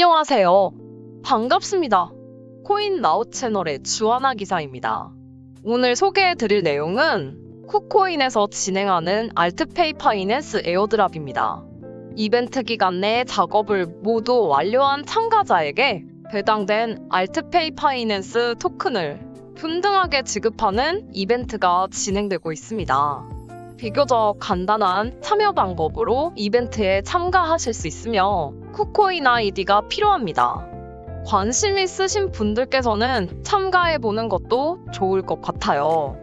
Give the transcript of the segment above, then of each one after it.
안녕하세요. 반갑습니다. 코인 나우 채널의 주하나 기사입니다. 오늘 소개해 드릴 내용은 쿠코인에서 진행하는 알트페이 파이낸스 에어드랍입니다. 이벤트 기간 내 작업을 모두 완료한 참가자에게 배당된 알트페이 파이낸스 토큰을 분등하게 지급하는 이벤트가 진행되고 있습니다. 비교적 간단한 참여 방법으로 이벤트에 참가하실 수 있으며 쿠코인 아이디가 필요합니다. 관심 있으신 분들께서는 참가해 보는 것도 좋을 것 같아요.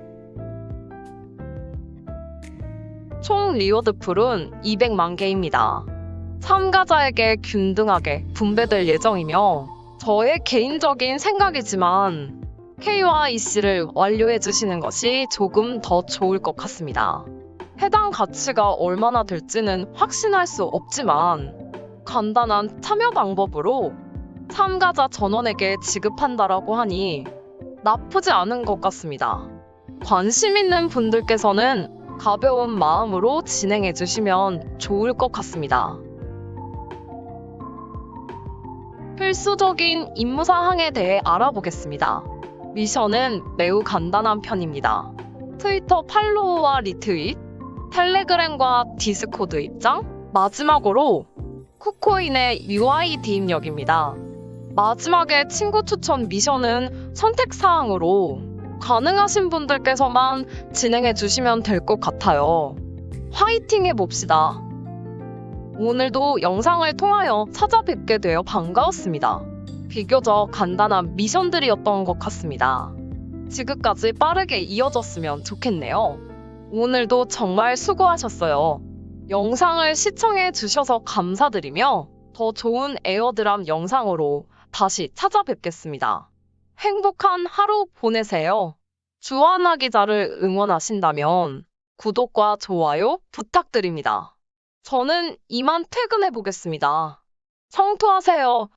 총 리워드 풀은 200만 개입니다. 참가자에게 균등하게 분배될 예정이며 저의 개인적인 생각이지만 KYC를 완료해 주시는 것이 조금 더 좋을 것 같습니다. 해당 가치가 얼마나 될지는 확신할 수 없지만 간단한 참여 방법으로 참가자 전원에게 지급한다라고 하니 나쁘지 않은 것 같습니다. 관심 있는 분들께서는 가벼운 마음으로 진행해 주시면 좋을 것 같습니다. 필수적인 임무 사항에 대해 알아보겠습니다. 미션은 매우 간단한 편입니다. 트위터 팔로우와 리트윗, 텔레그램과 디스코드 입장, 마지막으로 쿠코인의 UID 입력입니다. 마지막에 친구 추천 미션은 선택사항으로 가능하신 분들께서만 진행해 주시면 될 것 같아요. 화이팅 해봅시다. 오늘도 영상을 통하여 찾아뵙게 되어 반가웠습니다. 비교적 간단한 미션들이었던 것 같습니다. 지금까지 빠르게 이어졌으면 좋겠네요. 오늘도 정말 수고하셨어요. 영상을 시청해 주셔서 감사드리며 더 좋은 에어드랍 영상으로 다시 찾아뵙겠습니다. 행복한 하루 보내세요. 주하나 기자를 응원하신다면 구독과 좋아요 부탁드립니다. 저는 이만 퇴근해 보겠습니다. 성투하세요.